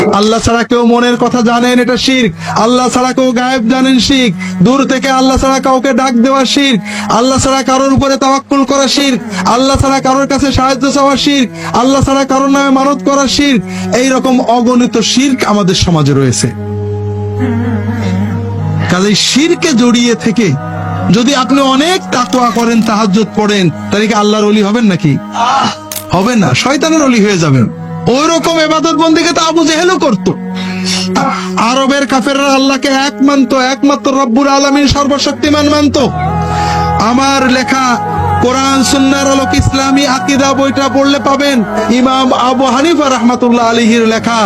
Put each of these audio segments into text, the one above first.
আল্লাহ ছাড়া কেউ মনের কথা জানেন এটা শির আল্লাহ ছাড়া কেউ গায়েব জানেন শিখ দূর থেকে আল্লাহ ছাড়া কাউকে ডাক দেওয়া শির আল্লাহ ছাড়া কারোর উপরে তাওয়াক্কুল করা শির আল্লাহ ছাড়া কারোর কাছে সাহায্য চাওয়া শির আল্লাহ ছাড়া কারোর নামে মানত করা শির এই রকম অগণিত শির্ক আমাদের সমাজে রয়েছে। কাজেই শিরকে জড়িয়ে থেকে যদি আপনি অনেক তাকওয়া করেন তাহাজ্জুদ পড়েন তাহলে কি আল্লাহর অলি হবেন নাকি? হবেন না শয়তানের অলি হয়ে যাবেন। ওই রকম এবাদত বন্দিকে তো আবু জেহেলও করতো। আরবের কাফেররা আল্লাহকে এক মানতো, একমাত্র রব্বুল আলমিন সর্বশক্তিমান মানত। আমার লেখা কোরআন, সুন্নার আলোক, ইসলামী আকিদা বইটা পড়লে পাবেন ইমাম আবু হানিফা রহমাতুল্লাহ আলহির লেখা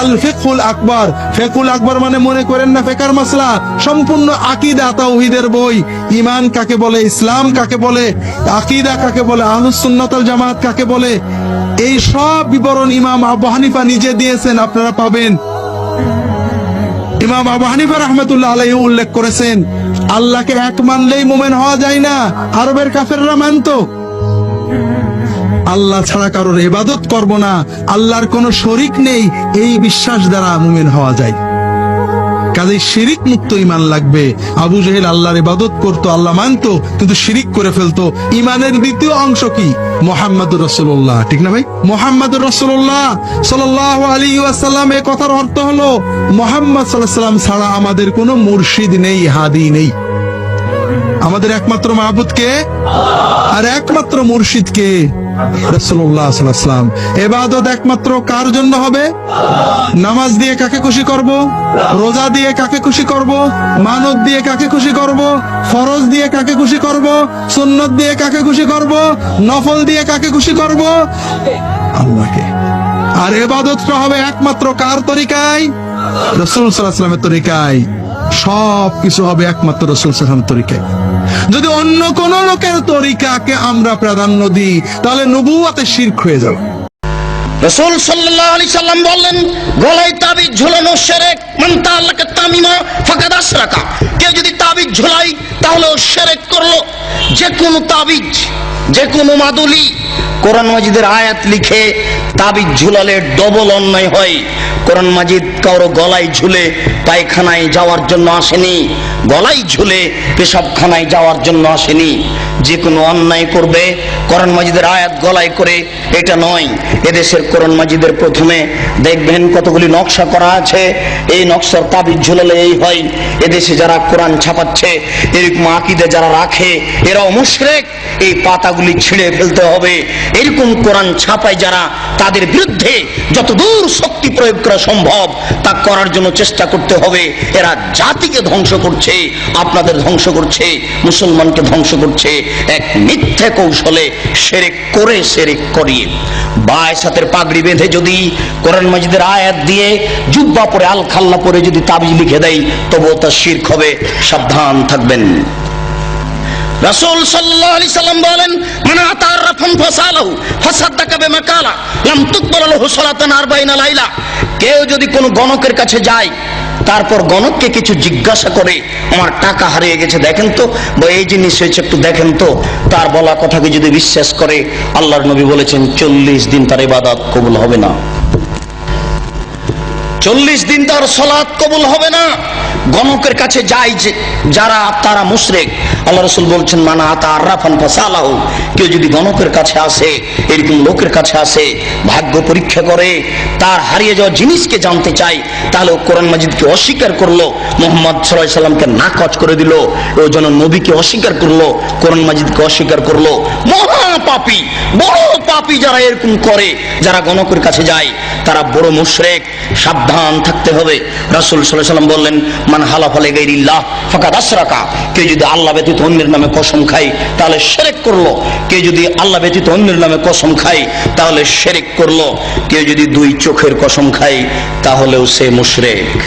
আল ফেকুল আকবর। ফেকুল আকবর মানে মনে করেন না ফেকার মাসলা, সম্পূর্ণ আকিদা তাওহিদের বই। ইমান কাকে বলে, ইসলাম কাকে বলে, আকিদা কাকে বলে, আহলুস সুন্নাতাল জামাত কাকে বলে এই সব বিবরণ ইমাম আবু হানিফা নিজে দিয়েছেন, আপনারা পাবেন। ইমাম আবু হানিফা রহমতুল্লাহ আলাই উল্লেখ করেছেন, আল্লাহকে এক মানলেই মোমেন হওয়া যায় না, আরবের কাফেররা মানত। আল্লাহ ছাড়া কারোর এবাদত করব না, আল্লাহর কোনো শরিক নেই, এই বিশ্বাস দ্বারা মুমিন হওয়া যায়। কাজেই শিরিক মুক্ত ইমান লাগবে। আবু জেহেল আল্লাহর ইবাদত করতো, আল্লাহ মানতো, কিন্তু শিরিক করে ফেলতো। ইমানের দ্বিতীয় অংশ কি? মোহাম্মদুর রসুল্লাহ ঠিক না ভাই? মোহাম্মদুর রসুল্লাহ সাল্লাহ আলী ওয়াসাল্লাম, এ কথার অর্থ হলো, মোহাম্মদ সাল্লাহ সাল্লাম ছাড়া আমাদের কোনো মুর্শিদ নেই, হাদি নেই। আমাদের একমাত্র মাহবুদ কে? আর একমাত্র মুর্শিদকে এবাদত একমাত্র কার জন্য হবে? নামাজ দিয়ে কাকে খুশি করব? রোজা দিয়ে কাকে খুশি করব? মানত দিয়ে কাকে খুশি করব? ফরজ দিয়ে কাকে খুশি করব? সুন্নত দিয়ে কাকে খুশি করব? নফল দিয়ে কাকে খুশি করব? আল্লাহকে। আর এবাদতটা হবে একমাত্র কার তরিকায়? রসুল সাল্লাহামের তরিকায়। সব কিছু হবে একমাত্র রসুল সাল্লাম তরিকায়। যদি অন্য কোন লোকের তরিকাকে আমরা প্রাধান্য দিই, তাহলে নবুয়াতে শির্ক হয়ে যাবে। রসুল সাল্লাম বললেন, গলায় তাবিজ ঝুলানো আল্লাহকে তামিমা কেউ যদি তাবিজ ঝুলাই তাহলে ও সেরেক করল। যে কোনো তাবিজ যে কোনো মাদুলি, কোরআন আয়াত লিখে তাবিজ ঝুলালে ডবল অন্যায় হয়। কোরআন মাজিদ কারও গলায় ঝুলে পায়খানায় যাওয়ার জন্য আসেনি, গলায় ঝুলে পেশাবখানায় যাওয়ার জন্য আসেনি। যে কোনো অন্যায় করবে, কোরআন মাজিদের আয়াত গলায় করে, এটা নয়। এদেশের কোরআন মাজিদের প্রথমে দেখবেন কতগুলি নকশা করা আছে। এই নকশার তাবিজ ঝুলালে এই হয়, এদেশে যারা কোরআন ছাপাচ্ছে, এরকম আকিদে যারা রাখে, এরাও মুশরেক। এই পাতাগুলি ছিঁড়ে ফেলতে হবে। এরকম কোরআন ছাপায় যারা, তাদের বিরুদ্ধে যত দূর শক্তি প্রয়োগ করা সম্ভব। তা করার জন্য চেষ্টা করতে হবে। এরা জাতিকে ধ্বংস করছে, আপনাদের ধ্বংস করছে, মুসলমানকে ধ্বংস করছে। এক মিথ্যে কৌশলে সেরেক করে সেরেক করিয়ে। বায় সাথের পাগড়ি বেঁধে যদি কোরআন মাজিদের আয়াত দিয়ে জুব্বা পরে আল খাল্লা পরে যদি তাবিজ লিখে দেয়, তবুও তা শির্ক হবে। সাবধান থাকবেন। রাসূল সাল্লাল্লাহু আলাইহি সাল্লাম বলেন, মান আতারাফান ফাসালাহু লাম কেউ যদি কোনো গণকের কাছে যায়, তারপর গণককে কিছু জিজ্ঞাসা করে, আমার টাকা হারিয়ে গেছে, দেখেন তো, বা এই জিনিস হয়েছে, একটু দেখেন তো। তার বলা কথাকে যদি বিশ্বাস করে, আল্লাহর নবী বলেছেন, চল্লিশ দিন তার ইবাদত কবুল হবে না। চল্লিশ দিন তার সলাৎ কবুল হবে না। গণকের কাছে যায় যে, যারা, তারা মুশরেক। আল্লাহ রসুল বলছেন, মানা আতা আর্রাফান ফাসালাহু। কেউ যদি গণকের কাছে আসে, এরকম লোকের কাছে আসে, ভাগ্য পরীক্ষা করে, তার হারিয়ে যাওয়া জিনিসকে জানতে চাই তাহলে ও কোরআন মাজিদকে অস্বীকার করল, মোহাম্মদ সাল্লাহ সাল্লামকে নাকচ করে দিল, ও যেন নবীকে অস্বীকার করল, কোরআন মাজিদকে অস্বীকার করল। মহা পাপী, বড় পাপী যারা এরকম করে, যারা গণকের কাছে যায়, তারা বড় মুশরেক, সাবধান থাকতে হবে। রাসূল আলাইহি সাল্লাম বললেন, মান হালাফা লিগাইরিল্লাহ ফাকাদ আশরাকা। কেউ যদি আল্লাহ ব্যতীত অন্যের নামে কসম খায় তাহলে শিরক করল। কেউ যদি আল্লাহ ব্যতীত অন্যের নামে কসম খায় তাহলে শিরক করল। কেউ যদি দুই চোখের কসম খায় তাহলেও সে মুশরিক।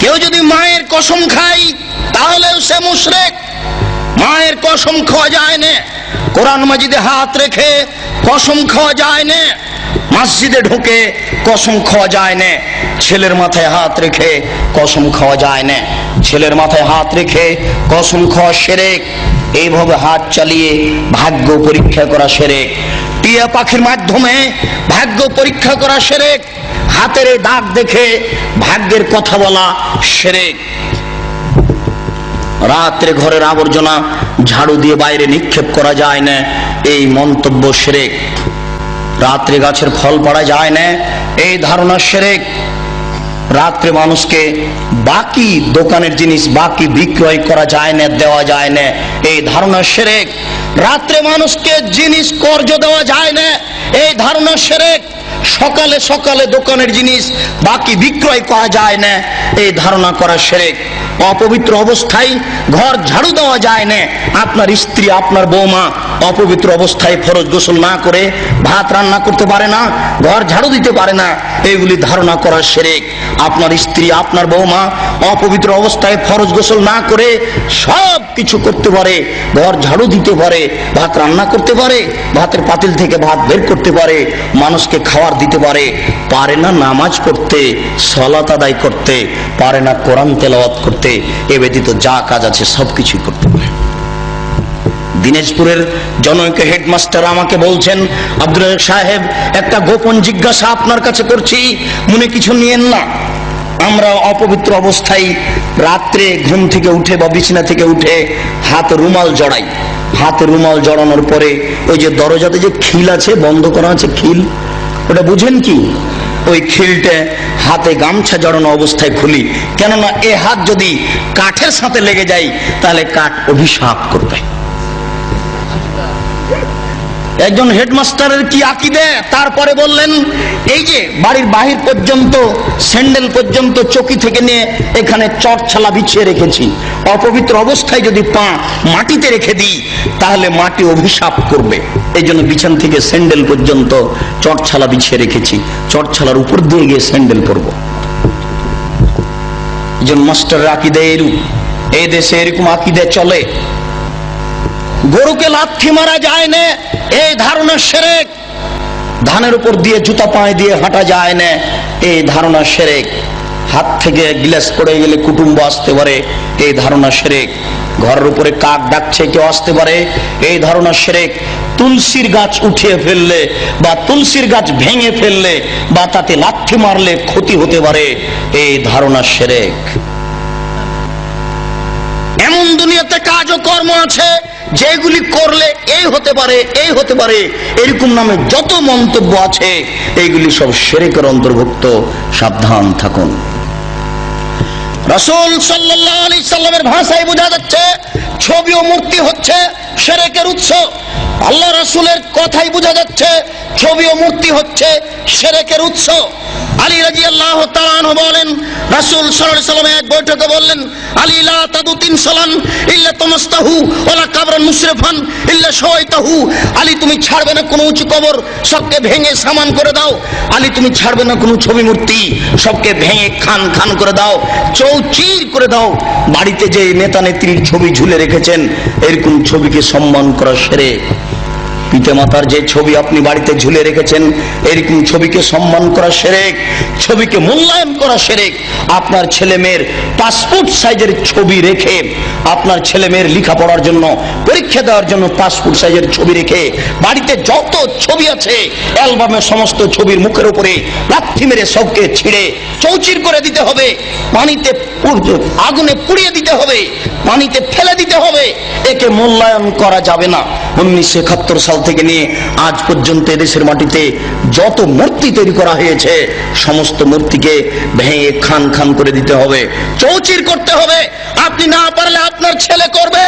কেউ যদি মায়ের কসম খায় তাহলেও সে মুশরেক। মায়ের কসম খাওয়া যায় না। কোরআন মাজিদে হাত রেখে কসম খাওয়া যায় না। মসজিদে ঢুকে কসম খাওয়া যায় না। ছেলের মাথায় হাত রেখে কসম খাওয়া যায় না। ছেলের মাথায় হাত রেখে কসম খাওয়া সেরেক। এইভাবে হাত চালিয়ে ভাগ্য পরীক্ষা করা সেরেক। টিয়া পাখির মাধ্যমে ভাগ্য পরীক্ষা করা সেরেক। হাতের এই দাগ দেখে ভাগ্যের কথা বলা সেরে রাত্রে ঘরের আবর্জনা ঝাড়ু দিয়ে বাইরে নিক্ষেপ করা যায় না। এই মন্তব্য সেরেক। রাত্রে গাছের ফল পড়া যায় না। এই ধারণা সেরেক। রাত্রে মানুষকে বাকি দোকানের জিনিস, বাকি বিক্রয় করা যায় না, দেওয়া যায় না। এই ধারণা সেরেক। রাত্রে মানুষকে জিনিস কর্জ দেওয়া যায় না। এই ধারণা সেরেক। সকালে সকালে দোকানের জিনিস, বাকি বিক্রয় করা যায় না। এই ধারণা করা সেরেক। অপবিত্র অবস্থায় ঘর ঝাড়ু দেওয়া যায় না। আপনার স্ত্রী, আপনার বৌমা অপবিত্র অবস্থায় ফরজ গোসল না করে ভাত রান্না করতে পারে না, ঘর ঝাড়ু দিতে পারে না। এইগুলি ধারণা করা সেরেক। আপনার স্ত্রী, আপনার বৌমা অপবিত্র অবস্থায় ফরজ গোসল না করে সব কিছু করতে পারে, ঘর ঝাড়ু দিতে পারে, ভাত রান্না করতে পারে, ভাতের পাতিল থেকে ভাত বের করতে পারে, মানুষকে খাবার দিতে পারে পারে না নামাজ পড়তে, সলাত আদায় করতে, পারে না কোরআন তেলাওয়াত করতে, এ ব্যতীত যা কাজ আছে সব কিছুই করতে পারে। দিনাজপুরের জনৈক হেডমাস্টার আমাকে বলছেন, আব্দুল সাহেব, একটা গোপন জিজ্ঞাসা আপনার কাছে করছি, মনে কিছু নিয়েন না। আমরা অপবিত্র অবস্থায় রাত্রে ঘুম থেকে উঠে বা বিছানা থেকে উঠে হাত রুমাল জড়াই। হাত রুমাল জড়ানোর পরে ওই যে দরজাতে যে খিল আছে, বন্ধ করা আছে খিল, ওটা বুঝেন কি? ওই খিলটা হাতে গামছা জড়ানো অবস্থায় খুলি। কেননা এ হাত যদি কাঠের সাথে লেগে যায়, তাহলে কাঠ অভিশাপ করবে। একজন হেডমাস্টারের কি আকিদে? তারপরে বললেন, এই যে বাড়ির বাহির পর্যন্ত, স্যান্ডেল পর্যন্ত চকি থেকে নিয়ে এখানে চটছালা বিছিয়ে রেখেছি। অপবিত্র অবস্থায় যদি পা মাটিতে রেখে দিই, তাহলে মাটি অভিশাপ করবে। এই জন্য বিছান থেকে স্যান্ডেল পর্যন্ত চটছালা বিছিয়ে রেখেছি। চটছালার উপর দিয়ে গিয়ে স্যান্ডেল পরবো। একজন মাস্টার আকিদে এরূপ। এই দেশে এরকম আকিদে চলে। গরুকে লাথি মারা যায় না। এই ধারণা সেরেক। ধানের উপর দিয়ে জুতা পায়ে দিয়ে হাঁটা যায় না। এই ধারণা সেরেক। হাত থেকে গ্লাস পড়ে গেলে কুটুম্ব আসতে পারে। এই ধারণা সেরেক। ঘরের উপরে কাক ডাকছে, কেউ আসতে পারে। এই ধারণা সেরেক। তুলসীর গাছ উঠিয়ে ফেললে বা তুলসীর গাছ ভেঙে ফেললে বা তাতে লাঠি মারলে ক্ষতি হতে পারে। এই ধারণা সেরেক। এমন দুনিয়াতে কাজ ও কর্ম আছে। যেগুলি করলে এই হতে পারে, এই হতে পারে, এরকম নামে যত মন্তব্য আছে, এইগুলি সব সেরেকের অন্তর্ভুক্ত। সাবধান থাকুন। রসুল সাল্লাহ আলি সাল্লামের ভাষায় বোঝা যাচ্ছে, ছবি ও মূর্তি হচ্ছে সেরেকের উৎস। আল্লাহ রসুলের কথাই বোঝা যাচ্ছে, ছবি ও মূর্তি হচ্ছে সেরেকের উৎস। আলী রাজি আল্লাহ বলেন, রাসুল সাল্লাম এক বৈঠকে বললেন, আলী লা তাদু তিন সালান ইল্লা ওলা কাবরান মুশরিফান ইল্লা আলী তুমি ছাড়বে না কোনো উঁচু কবর, সবকে ভেঙে সামান করে দাও। আলী তুমি ছাড়বে না কোনো ছবি মূর্তি, সবকে ভেঙে খান খান করে দাও, চৌচির করে দাও। বাড়িতে যে নেতা নেত্রীর ছবি ঝুলে রেখেছেন এরকম ছবিকে সম্মান করা সেরে পিতামাতার যে ছবি আপনি বাড়িতে ঝুলে রেখেছেন, এরকম ছবিকে সম্মান করা সেরেক, ছবিকে মূল্যায়ন করা সেরেক। আপনার ছেলে মেয়ের পাসপোর্ট সাইজের ছবি রেখে, আপনার ছেলে মেয়ের লেখাপড়ার জন্য, পরীক্ষা দেওয়ার জন্য পাসপোর্ট সাইজের ছবি রেখে, বাড়িতে যত ছবি আছে অ্যালবামের সমস্ত ছবির মুখের উপরে লাথি মেরে সবকে ছিঁড়ে, চৌচির করে দিতে হবে, পানিতে আগুনে পুড়িয়ে দিতে হবে পানিতে ফেলে দিতে হবে। একে মূল্যায়ন করা যাবে না। উনিশশো একাত্তর সাল থেকে নিয়ে আজ পর্যন্ত এদেশের মাটিতে যত মূর্তি তৈরি করা হয়েছে, সমস্ত মূর্তিকে ভেঙে খান খান করে দিতে হবে। চৌচির করতে হবে। আপনি না পারলে আপনার ছেলে করবে।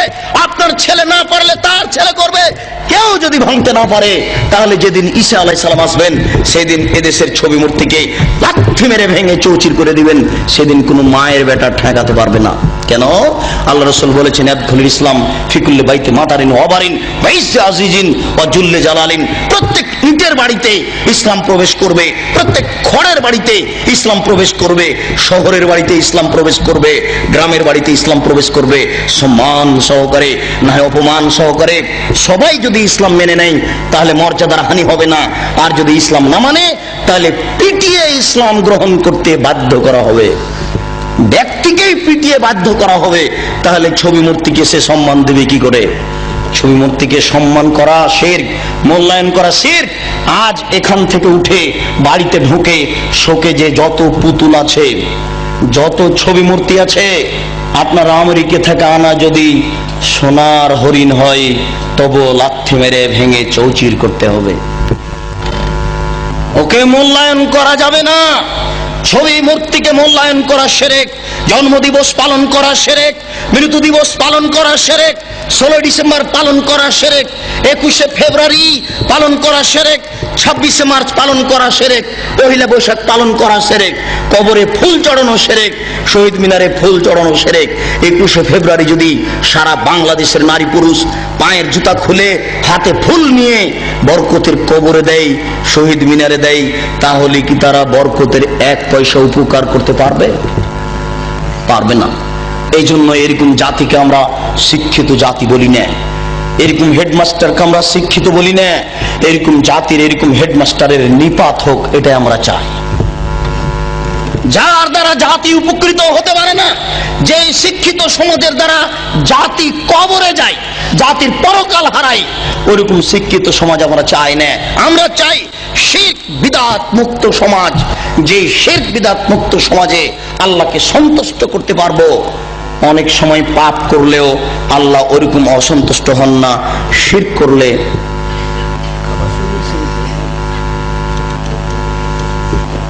আপনার ছেলে না পারলে তার ছেলে করবে। কেউ যদি ভাঙতে না পারে, তাহলে যেদিন ঈসা আলাই সালাম আসবেন, সেদিন এদেশের ছবি মূর্তিকে লাঠি মেরে ভেঙে চৌচির করে দিবেন, সেদিন কোনো মায়ের বেটা ঠেকাতে পারবে না। কেন? আল্লাহ রসুল বলেছেন আদখুল ইসলাম ফিকুল্লে বাইতে মাতারিন অবারিন বাইসে আজিজিন অজুল্লে জালালিন। প্রত্যেক বাড়িতে ইসলাম প্রবেশ করবে, প্রত্যেক খড়ের বাড়িতে ইসলাম প্রবেশ করবে, শহরের বাড়িতে ইসলাম প্রবেশ করবে, গ্রামের বাড়িতে ইসলাম প্রবেশ করবে, সম্মান সহকারে না অপমান সহকারে। সবাই যদি ইসলাম মেনে নেয়, তাহলে মর্যাদার হানি হবে না। আর যদি ইসলাম না মানে তাহলে পিটিয়ে ইসলাম গ্রহণ করতে বাধ্য করা হবে। ব্যক্তিকেই পিটিয়ে বাধ্য করা হবে, তাহলে ছবি মূর্তিকে সে সম্মান দেবে কি করে? ছবি মূর্তিকে সম্মান করা শের, মূল্যায়ন করা শের, আজ এখান থেকে উঠে বাড়িতে ঢুকে শোকে যে যত পুতুল আছে, যত ছবি মূর্তি আছে, আপনার আমেরিকা থেকে আনা যদি সোনার হরিণ হয় তবু লাথি মেরে ভেঙে চৌচির করতে হবে। ওকে মূল্যায়ন করা যাবে না। ছবি মূর্তিকে মূল্যায়ন করা সেরেক। জন্মদিবস পালন করা সেরেক মৃত্যু দিবস পালন করা সেরেক, ষোলোই ডিসেম্বর পালন করা সেরেক, একুশে ফেব্রুয়ারি পালন করা সেরেক, ছাব্বিশে মার্চ পালন করা সেরেক, পহিলা বৈশাখ পালন করা সেরেক, কবরে ফুল চড়ানো সেরেক, শহীদ মিনারে ফুল চড়ানো সেরেক। একুশে ফেব্রুয়ারি যদি সারা বাংলাদেশের নারী পুরুষ পায়ের জুতা খুলে হাতে ফুল নিয়ে বরকতের কবরে দেয়, শহীদ মিনারে দেয়, তাহলে কি তারা বরকতের এক পয়সা উপকার করতে পারবে? পারবে না। এই জন্য এরকম জাতিকে আমরা শিক্ষিত জাতি বলি না। এরকম হেডমাস্টারকে আমরা শিক্ষিত বলি না। এরকম জাতির, এরকম হেডমাস্টারের নিপাত হোক, এটাই আমরা চাই। যার দ্বারা জাতি উপকৃত হতে পারে না যে শিক্ষিত সমাজের দ্বারা জাতি কবরে যায়, জাতির পরকাল হারায়, ওরকম শিক্ষিত সমাজ আমরা চাই না। আমরা চাই শেখ বিদাত মুক্ত সমাজ যে শেখ বিদাত মুক্ত সমাজে আল্লাহকে সন্তুষ্ট করতে পারব। অনেক সময় পাপ করলেও আল্লাহ ওরকম অসন্তুষ্ট হন না, শির করলে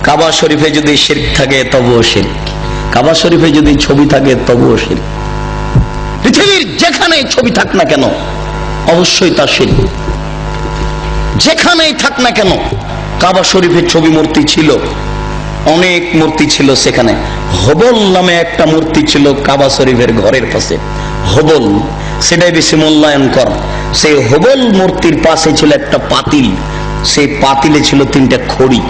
কাবা শরীফে যদি শির্ক থাকে, তবুও শির্ক। কাবা শরীফে যদি ছবি থাকে, তবুও শির্ক। পৃথিবীর যেখানে ছবি থাক না কেন, অবশ্যই তার শির্ক। যেখানেই থাক না কেন, কাবা শরীফের ছবি মূর্তি ছিল, অনেক মূর্তি ছিল সেখানে। হবল নামে একটা মূর্তি ছিল কাবা শরীফের ঘরের পাশে। হবল, সেটাই বেশি মূল্যায়ন কর। সেই হবল মূর্তির পাশে ছিল একটা পাতিল। সেই পাতিলে ছিল তিনটা খড়ি।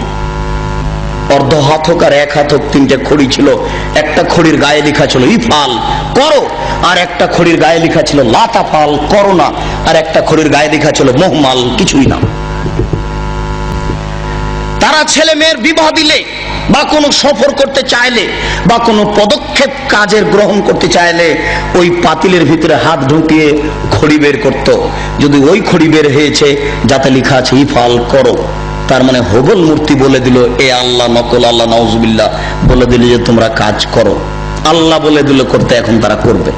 অর্ধ হাত হোক আর এক হাত হোক, তিনটে খড়ি ছিল। একটা খড়ির গায়ে লেখা ছিল, ইফাল, করো। আর একটা খড়ির গায়ে লেখা ছিল, লাতাফাল, করো না। আর একটা খড়ির গায়ে লেখা ছিল, মোহমাল, কিছুই না। তারা ছেলে মেয়ের বিবাহ দিলে, বা কোনো সফর করতে চাইলে, বা কোনো পদক্ষেপ কাজের গ্রহণ করতে চাইলে, ওই পাতিলের ভিতরে হাত ঢুকিয়ে খড়ি বের করত। যদি ওই খড়ি বের হয়েছে, যাতে লেখা আছে, ইফাল, করো। তার মানে হবল মূর্তি বলে দিল, এ আল্লাহ নকল, আল্লাহ নওজবিল্লাহ বলে দিল যে, তোমরা কাজ করো। আল্লাহ বলে দিল, করতে এখন তারা করবে।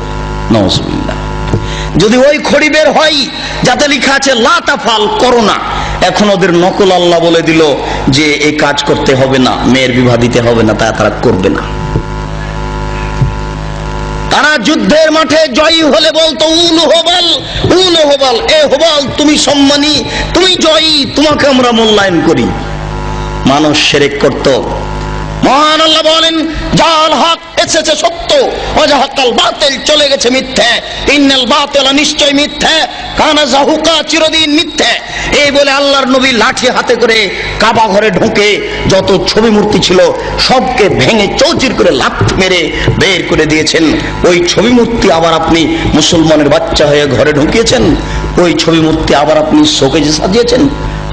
নওজবিল্লাহ যদি ওই খড়ি বের হয়, যাতে লেখা আছে লাতাফাল করো না। এখন ওদের নকল আল্লাহ বলে দিল যে এই কাজ করতে হবে না, মেয়ের বিবাহ দিতে হবে না, তা তারা করবে না। তারা যুদ্ধের মাঠে জয়ী হলে বলতো, উল হবাল, উল হবাল এ হোবাল তুমি সম্মানী তুমি জয়ী তোমাকে আমরা মূল্যায়ন করি। মানুষ সেরেক করত। মহান আল্লাহ বলেন জাল হক এসেছে সত্য অজাহাকাল বাতিল চলে গেছে মিথ্যে, ইন্নাল বাতিল নিশ্চয় মিথ্যে, কানা জাহুকা চিরদিন মিথ্যে। এই বলে আল্লাহর নবী লাঠি হাতে করে কাবা ঘরে ঢুকে যত ছবি মূর্তি ছিল, সবকে ভেঙে চৌচির করে মেরে বের করে দিয়েছেন। ওই ছবি মূর্তি আবার আপনি মুসলমানের বাচ্চা হয়ে ঘরে ঢুকিয়েছেন, ওই ছবি মূর্তি আবার আপনি শোকেজে সাজিয়েছেন।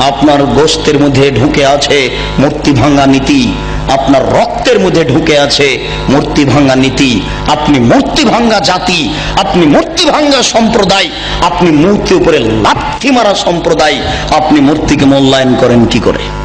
আপনার গোস্তের মধ্যে ঢুকে আছে মূর্তি ভাঙ্গা নীতি। আপনার রক্তের মধ্যে ঢুকে আছে মূর্তি ভাঙ্গা নীতি। আপনি মূর্তি ভাঙ্গা জাতি, আপনি মূর্তি ভাঙ্গা সম্প্রদায়, আপনি মূর্তি উপরে লাথি মারা সম্প্রদায়, আপনি মূর্তিকে মূল্যায়ন করেন কি করে?